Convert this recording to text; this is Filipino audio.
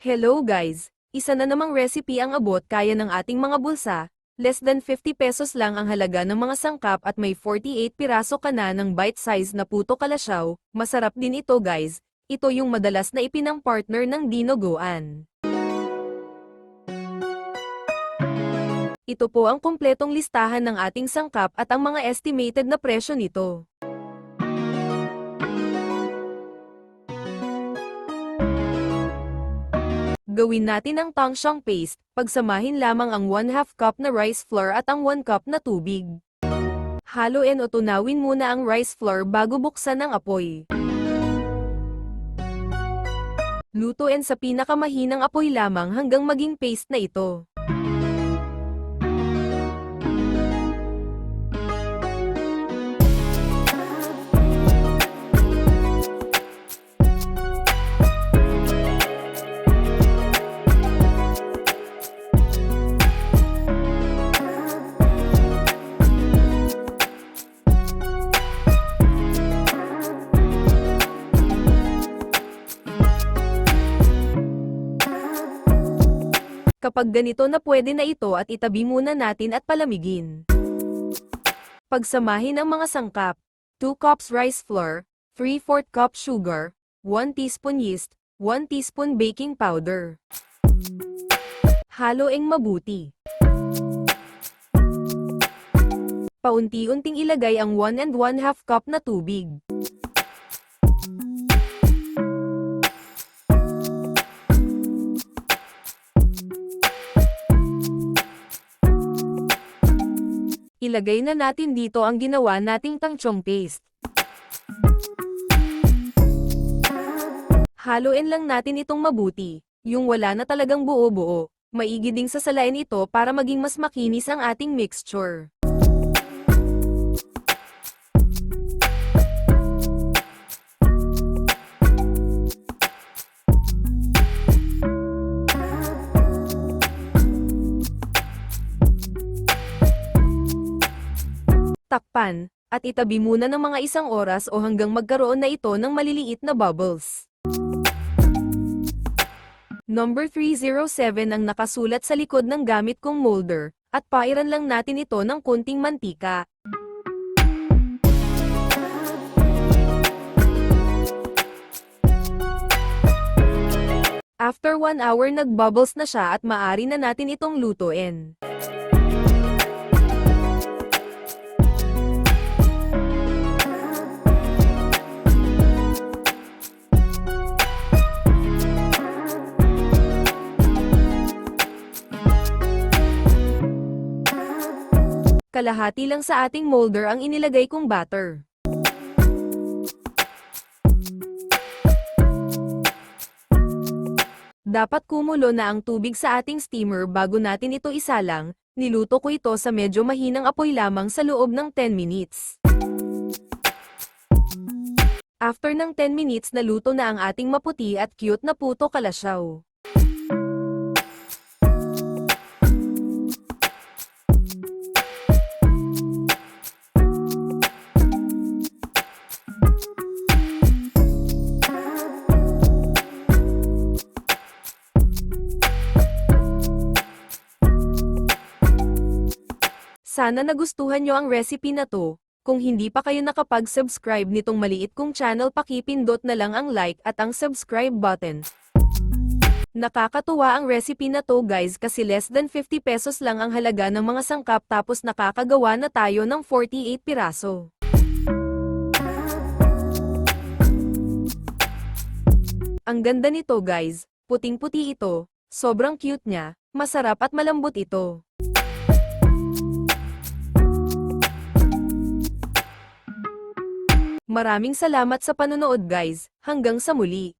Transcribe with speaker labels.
Speaker 1: Hello guys! Isa na namang recipe ang abot kaya ng ating mga bulsa, less than 50 pesos lang ang halaga ng mga sangkap at may 48 piraso ka na ng bite-size na puto kalasyaw, masarap din ito guys, ito yung madalas na ipinang partner ng dinogoan. Ito po ang kumpletong listahan ng ating sangkap at ang mga estimated na presyo nito. Gawin natin ang tangshang paste, pagsamahin lamang ang 1 2 cup na rice flour at ang 1 cup na tubig. Haluin o tunawin muna ang rice flour bago buksan ang apoy. Lutuin sa pinakamahinang apoy lamang hanggang maging paste na ito. Kapag ganito na pwede na ito at itabi muna natin at palamigin. Pagsamahin ang mga sangkap. 2 cups rice flour, 3-4 cup sugar, 1 teaspoon yeast, 1 teaspoon baking powder. Haluing mabuti. Paunti-unting ilagay ang 1 and 1 2 cup na tubig. Ilagay na natin dito ang ginawa nating tangchong paste. Haluin lang natin itong mabuti, yung wala na talagang buo-buo. Maigi ding sasalain ito para maging mas makinis ang ating mixture. Takpan, at itabi muna ng mga isang oras o hanggang magkaroon na ito ng maliliit na bubbles. Number 307 ang nakasulat sa likod ng gamit kong molder, at pairan lang natin ito ng kunting mantika. After 1 hour nagbubbles na siya at maari na natin itong lutuin. Kalahati lang sa ating molder ang inilagay kong batter. Dapat kumulo na ang tubig sa ating steamer bago natin ito isalang, niluto ko ito sa medyo mahinang apoy lamang sa loob ng 10 minutes. After ng 10 minutes naluto na ang ating maputi at cute na puto kalasyaw. Sana nagustuhan nyo ang recipe na to. Kung hindi pa kayo nakapag-subscribe nitong maliit kong channel pakipindot na lang ang like at ang subscribe button. Nakakatuwa ang recipe na to guys kasi less than 50 pesos lang ang halaga ng mga sangkap tapos nakakagawa na tayo ng 48 piraso. Ang ganda nito guys, puting-puti ito, sobrang cute niya, masarap at malambot ito. Maraming salamat sa panonood guys, hanggang sa muli.